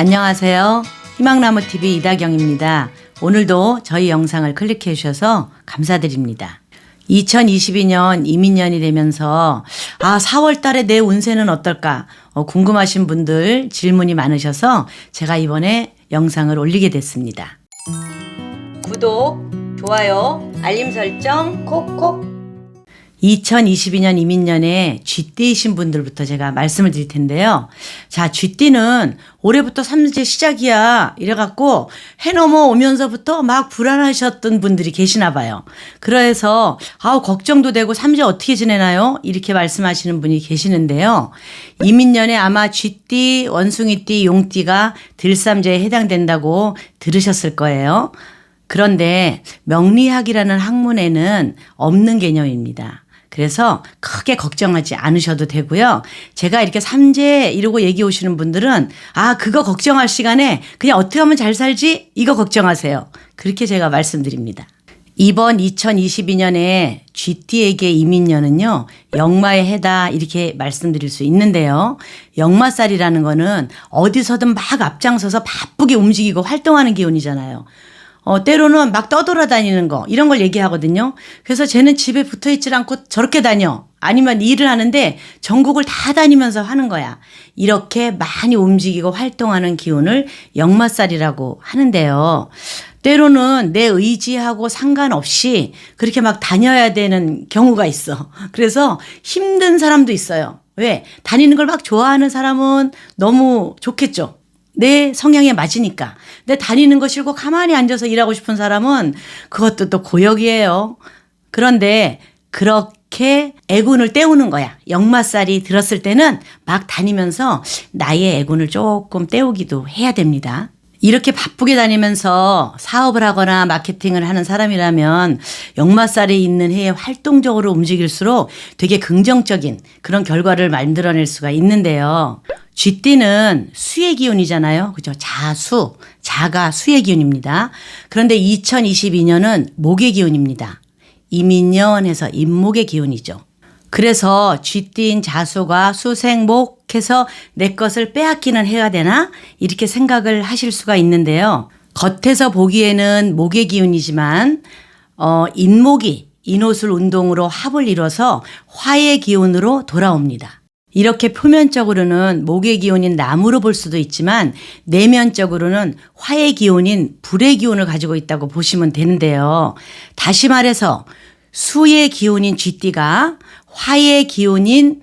안녕하세요. 희망나무 TV 이다경입니다. 오늘도 저희 영상을 클릭해 주셔서 감사드립니다. 2022년 이민년이 되면서 아 4월 달에 내 운세는 어떨까 어, 궁금하신 분들 질문이 많으셔서 제가 이번에 영상을 올리게 됐습니다. 구독, 좋아요, 알림 설정 콕콕 2022년 이민년에 쥐띠이신 분들부터 제가 말씀을 드릴 텐데요. 자, 쥐띠는 올해부터 삼재 시작이야. 이래갖고 해 넘어오면서부터 막 불안하셨던 분들이 계시나 봐요. 그래서, 아우, 걱정도 되고 삼재 어떻게 지내나요? 이렇게 말씀하시는 분이 계시는데요. 이민년에 아마 쥐띠, 원숭이띠, 용띠가 들삼재에 해당된다고 들으셨을 거예요. 그런데 명리학이라는 학문에는 없는 개념입니다. 그래서 크게 걱정하지 않으셔도 되고요. 제가 이렇게 삼재 이러고 얘기 오시는 분들은 아, 그거 걱정할 시간에 그냥 어떻게 하면 잘 살지? 이거 걱정하세요. 그렇게 제가 말씀드립니다. 이번 2022년에 GT에게 이민년은요, 역마의 해다, 이렇게 말씀드릴 수 있는데요. 역마살이라는 거는 어디서든 막 앞장서서 바쁘게 움직이고 활동하는 기운이잖아요. 어, 때로는 막 떠돌아다니는 거, 이런 걸 얘기하거든요. 그래서 쟤는 집에 붙어 있질 않고 저렇게 다녀. 아니면 일을 하는데 전국을 다 다니면서 하는 거야. 이렇게 많이 움직이고 활동하는 기운을 역마살이라고 하는데요. 때로는 내 의지하고 상관없이 그렇게 막 다녀야 되는 경우가 있어. 그래서 힘든 사람도 있어요. 왜? 다니는 걸 막 좋아하는 사람은 너무 좋겠죠. 내 성향에 맞으니까. 근데 다니는 거 싫고 가만히 앉아서 일하고 싶은 사람은 그것도 또 고역이에요. 그런데 그렇게 애군을 때우는 거야. 역마살이 들었을 때는 막 다니면서 나의 애군을 조금 때우기도 해야 됩니다. 이렇게 바쁘게 다니면서 사업을 하거나 마케팅을 하는 사람이라면 역마살에 있는 해에 활동적으로 움직일수록 되게 긍정적인 그런 결과를 만들어낼 수가 있는데요. 쥐띠는 수의 기운이잖아요. 그죠? 자수, 자가 수의 기운입니다. 그런데 2022년은 목의 기운입니다. 이민년에서 임목의 기운이죠. 그래서 쥐띠인 자수가 수생목해서 내 것을 빼앗기는 해가 되나 이렇게 생각을 하실 수가 있는데요. 겉에서 보기에는 목의 기운이지만 어 인목이 인호술 운동으로 합을 이뤄서 화의 기운으로 돌아옵니다. 이렇게 표면적으로는 목의 기운인 나무로 볼 수도 있지만 내면적으로는 화의 기운인 불의 기운을 가지고 있다고 보시면 되는데요. 다시 말해서 수의 기운인 쥐띠가 화의 기운인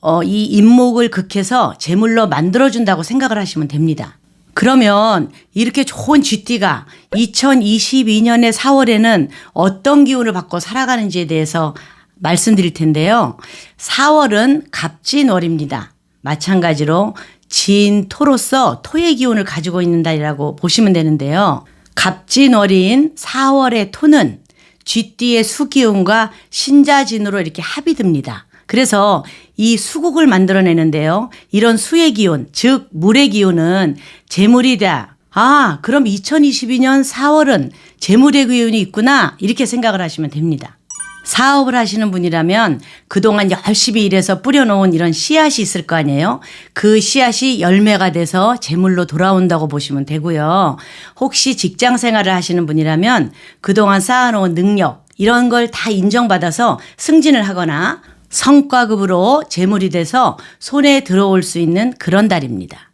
어, 이 인목을 극해서 제물로 만들어준다고 생각을 하시면 됩니다. 그러면 이렇게 좋은 쥐띠가 2022년의 4월에는 어떤 기운을 받고 살아가는지에 대해서 말씀드릴 텐데요. 4월은 갑진월입니다. 마찬가지로 진토로서 토의 기운을 가지고 있는다라고 보시면 되는데요. 갑진월인 4월의 토는 쥐띠의 수기운과 신자진으로 이렇게 합이 듭니다. 그래서 이 수국을 만들어내는데요. 이런 수의 기운, 즉 물의 기운은 재물이다. 아, 그럼 2022년 4월은 재물의 기운이 있구나. 이렇게 생각을 하시면 됩니다. 사업을 하시는 분이라면 그동안 열심히 일해서 뿌려놓은 이런 씨앗이 있을 거 아니에요? 그 씨앗이 열매가 돼서 재물로 돌아온다고 보시면 되고요. 혹시 직장 생활을 하시는 분이라면 그동안 쌓아놓은 능력, 이런 걸 다 인정받아서 승진을 하거나 성과급으로 재물이 돼서 손에 들어올 수 있는 그런 달입니다.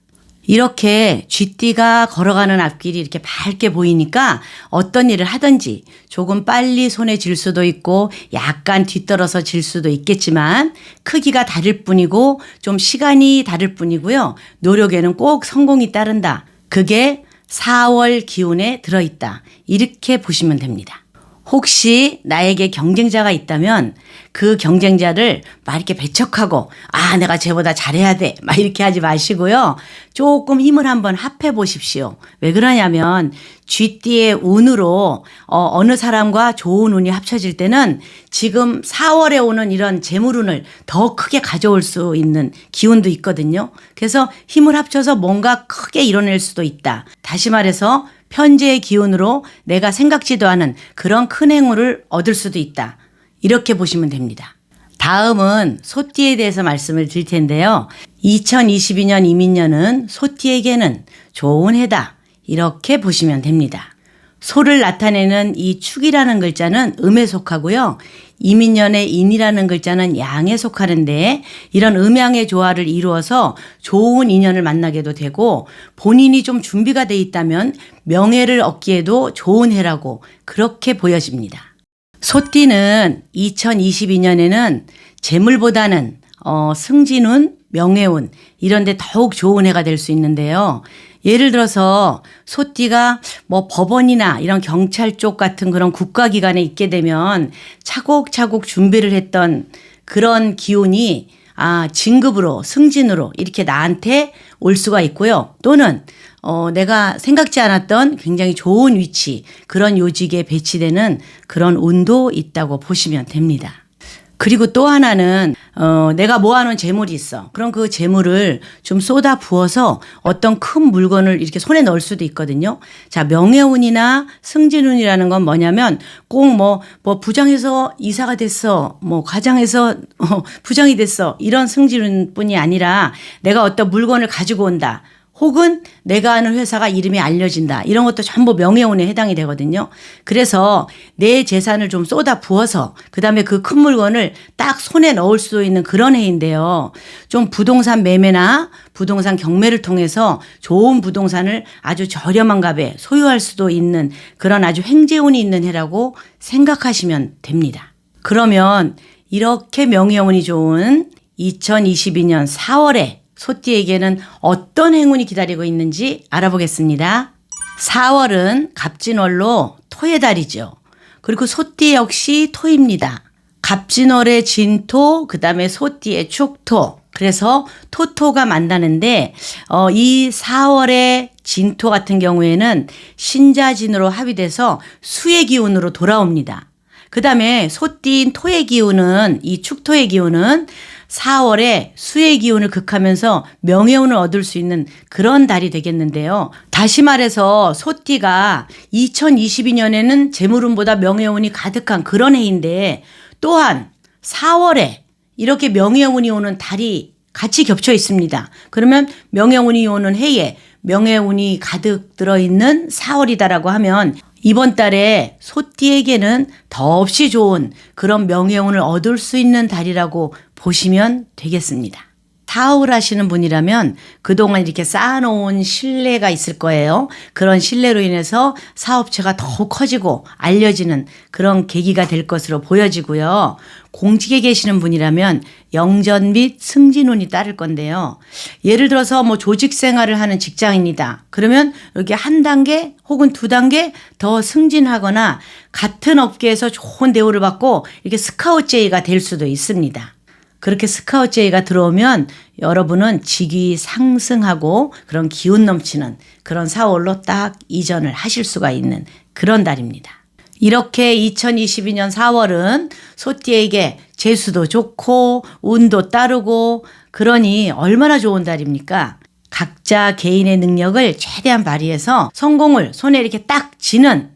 이렇게 쥐띠가 걸어가는 앞길이 이렇게 밝게 보이니까 어떤 일을 하든지 조금 빨리 손에 질 수도 있고 약간 뒤떨어서 질 수도 있겠지만 크기가 다를 뿐이고 좀 시간이 다를 뿐이고요. 노력에는 꼭 성공이 따른다. 그게 4월 기운에 들어있다. 이렇게 보시면 됩니다. 혹시 나에게 경쟁자가 있다면 그 경쟁자를 막 이렇게 배척하고 아 내가 쟤보다 잘해야 돼 막 이렇게 하지 마시고요. 조금 힘을 한번 합해 보십시오. 왜 그러냐면 쥐띠의 운으로 어, 어느 사람과 좋은 운이 합쳐질 때는 지금 4월에 오는 이런 재물운을 더 크게 가져올 수 있는 기운도 있거든요. 그래서 힘을 합쳐서 뭔가 크게 이뤄낼 수도 있다. 다시 말해서 편재의 기운으로 내가 생각지도 않은 그런 큰 행운을 얻을 수도 있다. 이렇게 보시면 됩니다. 다음은 소띠에 대해서 말씀을 드릴 텐데요. 2022년 이민년은 소띠에게는 좋은 해다. 이렇게 보시면 됩니다. 소를 나타내는 이 축이라는 글자는 음에 속하고요. 이민년의 인이라는 글자는 양에 속하는데 이런 음양의 조화를 이루어서 좋은 인연을 만나게도 되고 본인이 좀 준비가 돼 있다면 명예를 얻기에도 좋은 해라고 그렇게 보여집니다. 소띠는 2022년에는 재물보다는 어, 승진운, 명예운 이런데 더욱 좋은 해가 될 수 있는데요. 예를 들어서 소띠가 뭐 법원이나 이런 경찰 쪽 같은 그런 국가기관에 있게 되면 차곡차곡 준비를 했던 그런 기운이 아, 진급으로, 승진으로 이렇게 나한테 올 수가 있고요. 또는 어, 내가 생각지 않았던 굉장히 좋은 위치, 그런 요직에 배치되는 그런 운도 있다고 보시면 됩니다. 그리고 또 하나는 어 내가 모아놓은 재물이 있어. 그럼 그 재물을 좀 쏟아 부어서 어떤 큰 물건을 이렇게 손에 넣을 수도 있거든요. 자 명예운이나 승진운이라는 건 뭐냐면 꼭 뭐뭐 뭐 부장에서 이사가 됐어, 뭐 과장에서 어 부장이 됐어 이런 승진운뿐이 아니라 내가 어떤 물건을 가지고 온다. 혹은 내가 아는 회사가 이름이 알려진다. 이런 것도 전부 명예운에 해당이 되거든요. 그래서 내 재산을 좀 쏟아 부어서 그다음에 그 큰 물건을 딱 손에 넣을 수 있는 그런 해인데요. 좀 부동산 매매나 부동산 경매를 통해서 좋은 부동산을 아주 저렴한 값에 소유할 수도 있는 그런 아주 횡재운이 있는 해라고 생각하시면 됩니다. 그러면 이렇게 명예운이 좋은 2022년 4월에 소띠에게는 어떤 행운이 기다리고 있는지 알아보겠습니다. 4월은 갑진월로 토의 달이죠. 그리고 소띠 역시 토입니다. 갑진월의 진토, 그 다음에 소띠의 축토. 그래서 토토가 만나는데, 어, 이 4월의 진토 같은 경우에는 신자진으로 합의돼서 수의 기운으로 돌아옵니다. 그 다음에 소띠인 토의 기운은, 이 축토의 기운은 4월에 수의 기운을 극하면서 명예운을 얻을 수 있는 그런 달이 되겠는데요. 다시 말해서 소띠가 2022년에는 재물운보다 명예운이 가득한 그런 해인데 또한 4월에 이렇게 명예운이 오는 달이 같이 겹쳐 있습니다. 그러면 명예운이 오는 해에 명예운이 가득 들어있는 4월이다라고 하면 이번 달에 소띠에게는 더없이 좋은 그런 명예운을 얻을 수 있는 달이라고 보시면 되겠습니다. 사업을 하시는 분이라면 그동안 이렇게 쌓아놓은 신뢰가 있을 거예요. 그런 신뢰로 인해서 사업체가 더욱 커지고 알려지는 그런 계기가 될 것으로 보여지고요. 공직에 계시는 분이라면 영전 및 승진운이 따를 건데요. 예를 들어서 뭐 조직 생활을 하는 직장인이다. 그러면 이렇게 한 단계 혹은 두 단계 더 승진하거나 같은 업계에서 좋은 대우를 받고 이렇게 스카우트 제의가 될 수도 있습니다. 그렇게 스카우트 제의가 들어오면 여러분은 직위 상승하고 그런 기운 넘치는 그런 사월로 딱 이전을 하실 수가 있는 그런 달입니다. 이렇게 2022년 4월은 소띠에게 재수도 좋고 운도 따르고 그러니 얼마나 좋은 달입니까? 각자 개인의 능력을 최대한 발휘해서 성공을 손에 이렇게 딱 쥐는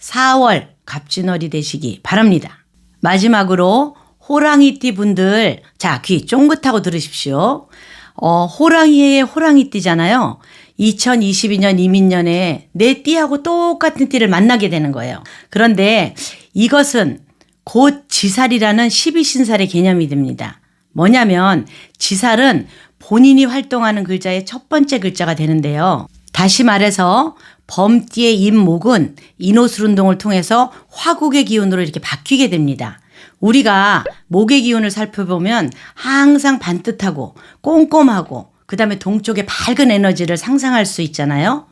4월 갑진월이 되시기 바랍니다. 마지막으로 호랑이띠 분들, 자, 귀 쫑긋하고 들으십시오. 어, 호랑이의 호랑이띠잖아요. 2022년 이민년에 내 띠하고 똑같은 띠를 만나게 되는 거예요. 그런데 이것은 곧 지살이라는 12신살의 개념이 됩니다. 뭐냐면 지살은 본인이 활동하는 글자의 첫 번째 글자가 되는데요. 다시 말해서 범띠의 임목은 인호술 운동을 통해서 화국의 기운으로 이렇게 바뀌게 됩니다. 우리가 목의 기운을 살펴보면 항상 반듯하고 꼼꼼하고 그 다음에 동쪽의 밝은 에너지를 상상할 수 있잖아요.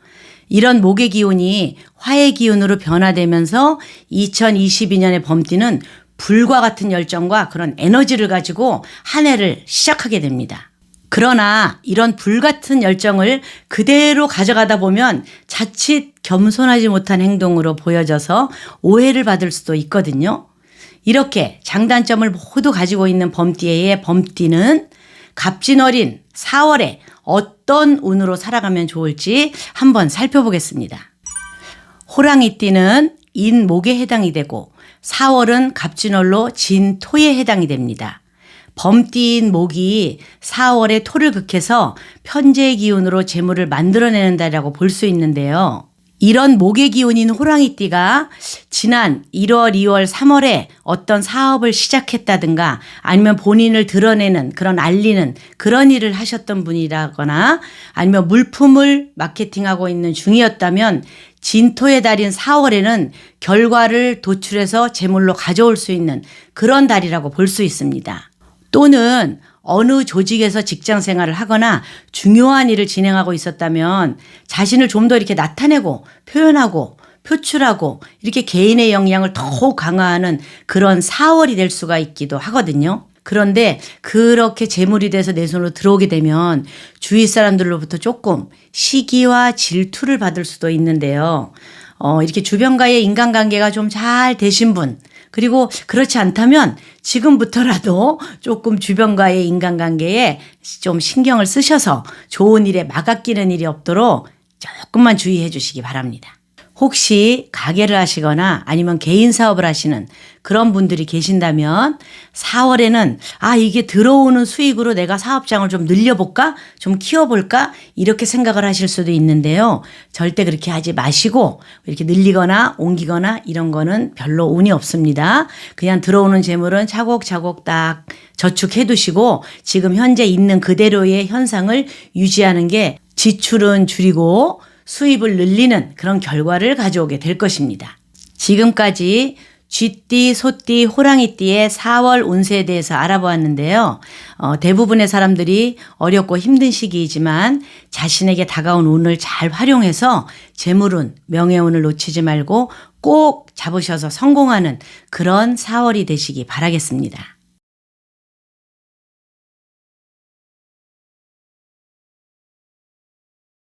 이런 목의 기운이 화의 기운으로 변화되면서 2022년의 범띠는 불과 같은 열정과 그런 에너지를 가지고 한 해를 시작하게 됩니다. 그러나 이런 불같은 열정을 그대로 가져가다 보면 자칫 겸손하지 못한 행동으로 보여져서 오해를 받을 수도 있거든요. 이렇게 장단점을 모두 가지고 있는 범띠의 범띠는 갑진어린 4월에 어떤 운으로 살아가면 좋을지 한번 살펴보겠습니다. 호랑이띠는 인목에 해당이 되고 4월은 갑진월로 진토에 해당이 됩니다. 범띠인 목이 4월에 토를 극해서 편재의 기운으로 재물을 만들어내는다라고 볼 수 있는데요. 이런 목의 기운인 호랑이띠가 지난 1월, 2월, 3월에 어떤 사업을 시작했다든가 아니면 본인을 드러내는 그런 알리는 그런 일을 하셨던 분이라거나 아니면 물품을 마케팅하고 있는 중이었다면 진토의 달인 4월에는 결과를 도출해서 제물로 가져올 수 있는 그런 달이라고 볼 수 있습니다. 또는 어느 조직에서 직장 생활을 하거나 중요한 일을 진행하고 있었다면 자신을 좀 더 이렇게 나타내고 표현하고 표출하고 이렇게 개인의 역량을 더욱 강화하는 그런 4월이 될 수가 있기도 하거든요. 그런데 그렇게 재물이 돼서 내 손으로 들어오게 되면 주위 사람들로부터 조금 시기와 질투를 받을 수도 있는데요. 어, 이렇게 주변과의 인간관계가 좀 잘 되신 분, 그리고 그렇지 않다면 지금부터라도 조금 주변과의 인간관계에 좀 신경을 쓰셔서 좋은 일에 막아끼는 일이 없도록 조금만 주의해 주시기 바랍니다. 혹시 가게를 하시거나 아니면 개인 사업을 하시는 그런 분들이 계신다면 4월에는 아, 이게 들어오는 수익으로 내가 사업장을 좀 늘려볼까? 좀 키워볼까? 이렇게 생각을 하실 수도 있는데요. 절대 그렇게 하지 마시고 이렇게 늘리거나 옮기거나 이런 거는 별로 운이 없습니다. 그냥 들어오는 재물은 차곡차곡 딱 저축해 두시고 지금 현재 있는 그대로의 현상을 유지하는 게 지출은 줄이고 수입을 늘리는 그런 결과를 가져오게 될 것입니다. 지금까지 쥐띠, 소띠, 호랑이띠의 4월 운세에 대해서 알아보았는데요. 어, 대부분의 사람들이 어렵고 힘든 시기이지만 자신에게 다가온 운을 잘 활용해서 재물운, 명예운을 놓치지 말고 꼭 잡으셔서 성공하는 그런 4월이 되시기 바라겠습니다.